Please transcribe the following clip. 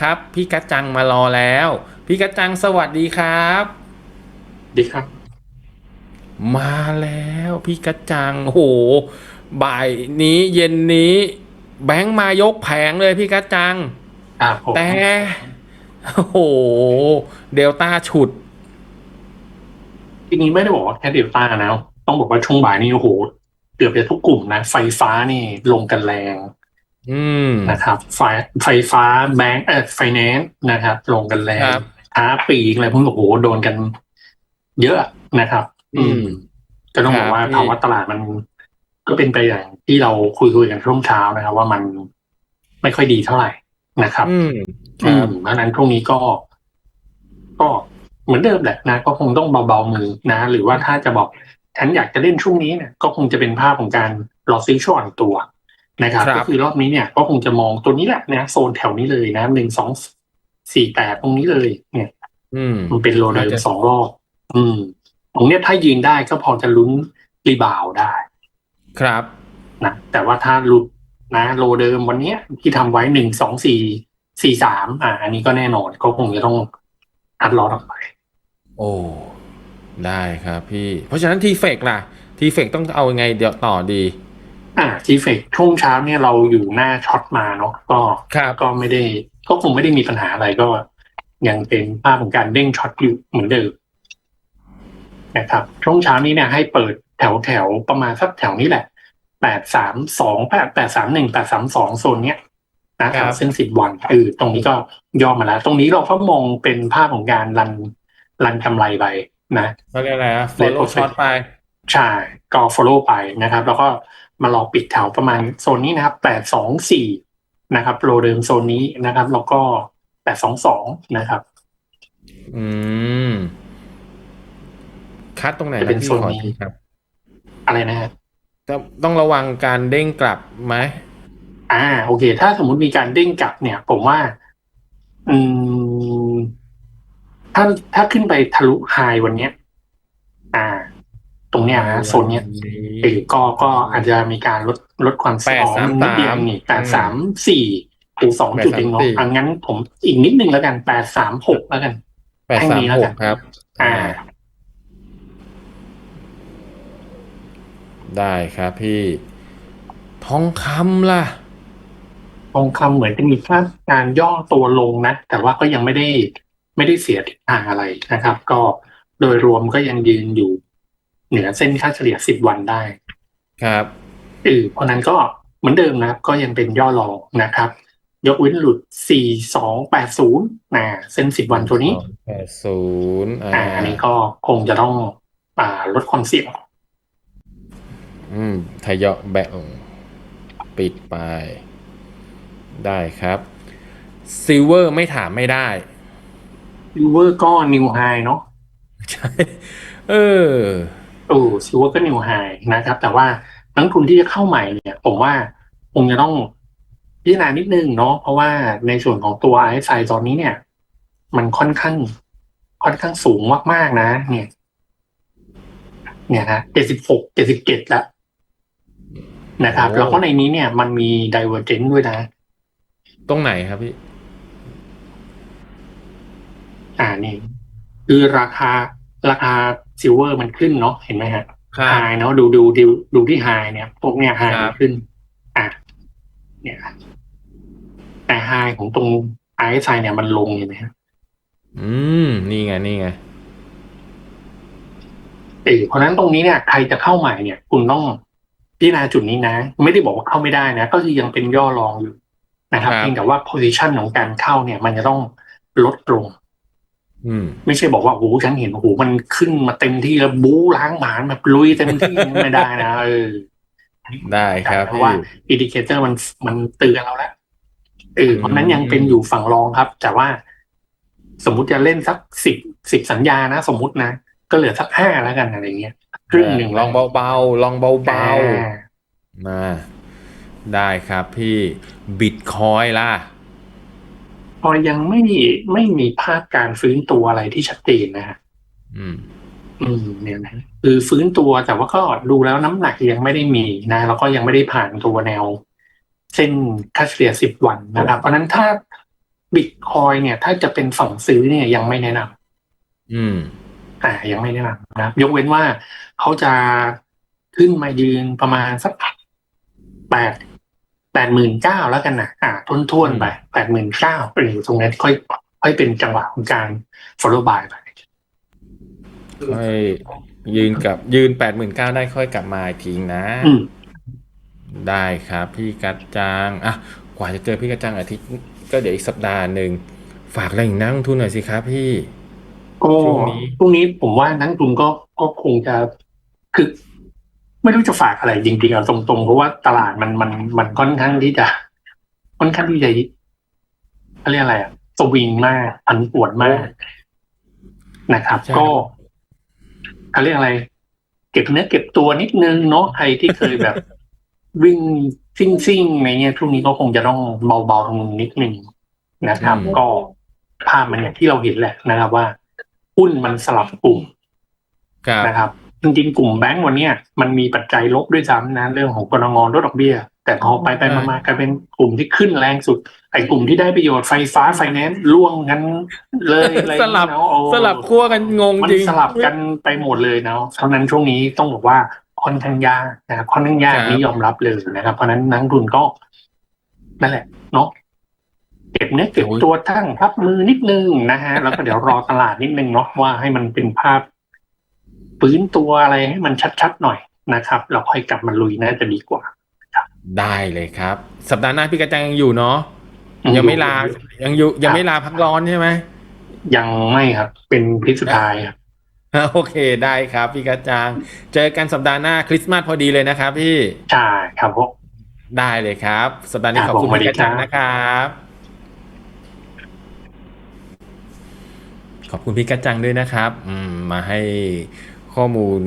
ครับพี่กัจจังมารอแล้ว พี่กัจจังสวัสดีครับ ดีครับ มาแล้วพี่กัจจังโอ้โหบ่ายนี้เย็นนี้ แบงค์มายกแผงเลยพี่กัจจัง อ่าผมแต่โอ้โหเดลต้าฉุดจริงๆไม่ได้บอกว่าแค่เดลต้านะ ต้องบอกว่าช่วงบ่ายนี่โอ้โหเกือบจะทุกกลุ่มนะ ไฟฟ้านี่ลงกันแรงอืม นะครับไฟไฟฟ้าแบงก์เออไฟแนนซ์นะครับลงกันแรงครับค้าปลีกอะไรพวกนี้โอ้โหโดนกันเยอะนะครับ อืม ก็ต้องบอกว่าครับภาวะตลาดมันก็เป็นไปอย่างที่เราคุยคุยๆกันช่วงเช้านะครับ ว่ามันไม่ค่อยดีเท่าไหร่นะครับ อืมคอืรับมเพราะฉะนั้นพรุ่งนี้ก็ ก็เหมือนเดิมแหละนะ ก็คงต้องเบาๆมือนะ หรือว่าถ้าจะบอกฉันอยากจะเล่นช่วงนี้เนี่ยก็คงจะเป็นภาพของการรอซื้อช่วงตัว นะครับครับก็คือรอบนี้เนี่ยก็คงจะมองตัวนี้แหละนะโซนแถวนี้เลยนะหนึ่งสองสี่แปดตรงนี้เลย เนี่ย อืมมันเป็นโลเดิมน่าจะสองรอบ อืม ตรงเนี้ยถ้ายืนได้ก็พอจะลุ้นรีบาวด์ได้ ครับนะแต่ว่าถ้าหลุดนะโลเดิมวันเนี้ยที่ทำไว้หนึ่งสองสี่สี่สามอ่า อันนี้ก็แน่นอนก็คงจะต้องอัดลอตออกไป โอ้ได้ครับพี่ เพราะฉะนั้นทีเฟกล่ะ ทีเฟกต้องเอายังไงเดี๋ยวต่อดี อ่าทีเฟกช่วงเช้าเนี่ยเราอยู่หน้าช็อตมาเนาะก็ครับก็ไม่ได้ ก็คงไม่ได้มีปัญหาอะไรก็ยังเป็นภาพของการเด้งช็อตอยู่เหมือนเดิมนะครับช่วงเช้านี้เนี่ยให้เปิดแถวแถวๆประมาณสักแถวนี้แหละแปดสามสองแปดแปดสามหนึ่งแปดสามสองโซนเนี้ยนะแถวเส้นสิบวันเออตรงนี้ก็ย่อมาแล้ว ตรงนี้เราก็มองเป็นภาพของการรันรันกำไรไปนะเขาเรียกอะไรอะ Red follow Profit short ไป ใช่ก็ follow ไปนะครับ แล้วก็มารอปิดแถวประมาณโซนนี้นะครับแปดสองสี่นะครับโลเดิมโซนนี้นะครับ แล้วก็แปดสองสองนะครับ อืม คัดตรงไหนจะเป็นพี่โซนขอนี้ทีครับ อะไรนะฮะจะต้องระวังการเด้งกลับไหมอ่า โอเค ถ้าสมมุติมีการเด้งกลับเนี่ย ผมว่า อืม ถ้าถ้าขึ้นไปทะลุไฮวันเนี้ยอ่า ตรงเนี้ยนะโซนเนี้ยเออก็ก็อาจจะมีการลดลดความเสี่ยง833นิดเดียวนี่แปดสามสี่ถึงสองจุดเองเนาะ834อังั้นผมอีกนิดนึงแล้วกันแปดสามหกแล้วกันแปดให้สามมีแล้วหกักนครับ อ่า ได้ครับพี่ ทองคำล่ะ ทองคำเหมือนจะมีภาพการย่อตัวลงนะ แต่ว่าก็ยังไม่ได้ไม่ได้เสียทิศทางอะไรนะครับ ก็โดยรวมก็ยังยืนอยู่ เหนือเส้นค่าเฉลี่ยสิบวันได้ ครับเออเพราะนั้นก็เหมือนเดิมนะครับ ก็ยังเป็นย่อรองนะครับ ยกเว้นหลุดสี่สองแปดศูนย์นะเส้นสิบวันตัวนี้แปดศูนย์อ่าอ่าอันนี้ก็คงจะต้องอ่าลดความเสี่ยงอืมทยอยแบ่งปิดไป ได้ครับซิลเวอร์ไม่ถามไม่ได้ซิลเวอร์ก็นิวไฮเนาะใช่ เออ โอ้ซิลเวอร์ก็นิวไฮนะครับ แต่ว่านักลงทุนที่จะเข้าใหม่เนี่ย ผมว่าคงจะต้องพิจารณานิดนึงเนาะเพราะว่าในส่วนของตัว RSI ตอนนี้เนี่ย มันค่อนข้าง ค่อนข้างสูงมากๆนะ เนี่ย เนี่ยนะเจ็ดสิบหกเจ็ดสิบเจ็ดแล้วนะครับโอ้แล้วก็ในนี้เนี่ย มันมี divergence ด้วยนะ ตรงไหนครับพี่ อ่านี่ คือราคา ราคาซิลเวอร์มันขึ้นเนาะเห็นไหมฮะครับไฮเนาะดูดูดูดูที่ไฮเนี่ยพวกเนี้ยไฮครับขึ้น อะเนี่ยแต่ไฮของตรง RSI เนี่ยมันลงเห็นไหมฮะอืม นี่ไง นี่ไงเออเพราะฉะนั้นตรงนี้เนี่ยใครจะเข้าใหม่เนี่ย คุณต้องพิจารณาจุดนี้นะ ไม่ได้บอกว่าเข้าไม่ได้นะ ก็คือยังเป็นย่อรองอยู่นะครับครับเพียงแต่ว่า position ของการเข้าเนี่ย มันจะต้องลดลงอืม ไม่ใช่บอกว่าโอ้โหฉันเห็นโอ้โหมันขึ้นมาเต็มที่แล้วบู๊ล้างหมานแบบลุยเต็มที่ไม่ได้นะเออได้ครับเพราะพี่ว่าอินดิเคเตอร์มันมันเตือนเราแล้วเออเพราะฉะนั้นยังเป็นอยู่ฝั่งรองครับ แต่ว่า สมมุติจะเล่นสักสิบสิบสัญญานะ สมมุตินะ ก็เหลือสักห้าแล้วกันอะไรเงี้ยครึ่งหนึ่งลองเบาๆลองเบาอ่าๆมาได้ครับพี่บิตคอยล่ะพ อยังไม่ไม่มีภาพการฟื้นตัวอะไรที่ชัดเจนนะฮะอืม อืมเนี่ยนะคือฟื้นตัวแต่ว่าก็ดูแล้วน้ำหนักยังไม่ได้มีนะ แล้วก็ยังไม่ได้ผ่านตัวแนว เส้นค่าเฉลี่ยสิบวันนะครับ เพราะฉะนั้นถ้าบิตคอยเนี่ย ถ้าจะเป็นฝั่งซื้อเนี่ยยังไม่แนะนำอืมอ่ายังไม่แนะนำนะครับยกเว้นว่าเขาจะขึ้นมายืนประมาณสักแปด แปดหมื่นเก้าแล้วกันนะอ่าทุนทวนๆไปแปดหมื่นเก้าหรือตรงนั้นค่อยค่อยเป็นจังหวะของการ follow by ไปค่อยยืนกับยืนแปดหมื่นเก้าได้ค่อยกลับมาอีกทีนะอืมได้ครับ พี่กัจจังอะกว่าจะเจอพี่กัจจังอาทิตย์ก็เดี๋ยวอีกสัปดาห์หนึ่งฝากอะไรอีกนักลงทุนหน่อยสิครับพี่ก็ช่วงนี้พรุ่งนี้ผมว่านักลงทุนก็ก็คงจะคือ ไม่รู้จะฝากอะไรจริงๆเอาตรงๆ เพราะว่าตลาดมันมันมันค่อนข้างที่จะค่อนข้างที่จะเขาเรียกอะไรอะสวิงมากผันผวนมากนะครับใช่ก็เขาเรียกอะไร เก็บเนื้อเก็บตัวนิดนึงเนาะใครที่เคยแบบ วิ่งซิ่งซิ่งๆอะไรเงี้ยช่วงนี้ก็คงจะต้องเบาๆตรงนิดนึงนะครับ ก็ภาพมันอย่างที่เราเห็นแหละนะครับว่าหุ้นมันสลับกลุ่มครับนะครับ จริงๆกลุ่มแบงก์วันเนี้ยมันมีปัจจัยลบด้วยซ้ำนะเรื่องของกรงงลดดอกเบี้ย แต่พอไปไปมามากลายเป็นกลุ่มที่ขึ้นแรงสุด ไอ้กลุ่มที่ได้ประโยชน์ไฟฟ้าไฟแนนซ์ล่วงกันเลยอะไรสลับเนาะโอ้สลับขั้วกันงงมันจริงสลับกันไปหมดเลยเนาะเพราะฉะนั้นช่วงนี้ต้องบอกว่าค่อนข้างยากนะครับค่อนข้างยากครับนี่ยอมรับเลยนะครับ เพราะฉะนั้นนักลงทุนก็นั่นแหละเนาะเก็บเนื้อเก็บตัวทั้งรับมือนิดนึงนะฮะแล้วก็เดี๋ยวรอตลาดนิดนึงเนาะว่าให้มันเป็นภาพ ฟื้นตัวอะไรให้มันชัดๆหน่อยนะครับ เราค่อยกลับมาลุยน่าจะดีกว่าได้เลยครับ สัปดาห์หน้าพี่กัจจังยังอยู่เนาะอืมยังไม่ลายังอยู่ยังไม่ลาพักร้อนใช่ไหมยังไม่ครับ เป็นพิษสุดท้ายครับโอเคได้ครับ พี่กัจจัง เจอกันสัปดาห์หน้าคริสต์มาสพอดีเลยนะครับ พี่ใช่ครับผมได้เลยครับ สัปดาห์นี้คขรัอบบคุณผมพี่กัจจังสวัสดีครับนะครับ ขอบคุณพี่กัจจังด้วยนะครับ อืมมาให้ ข้อมูล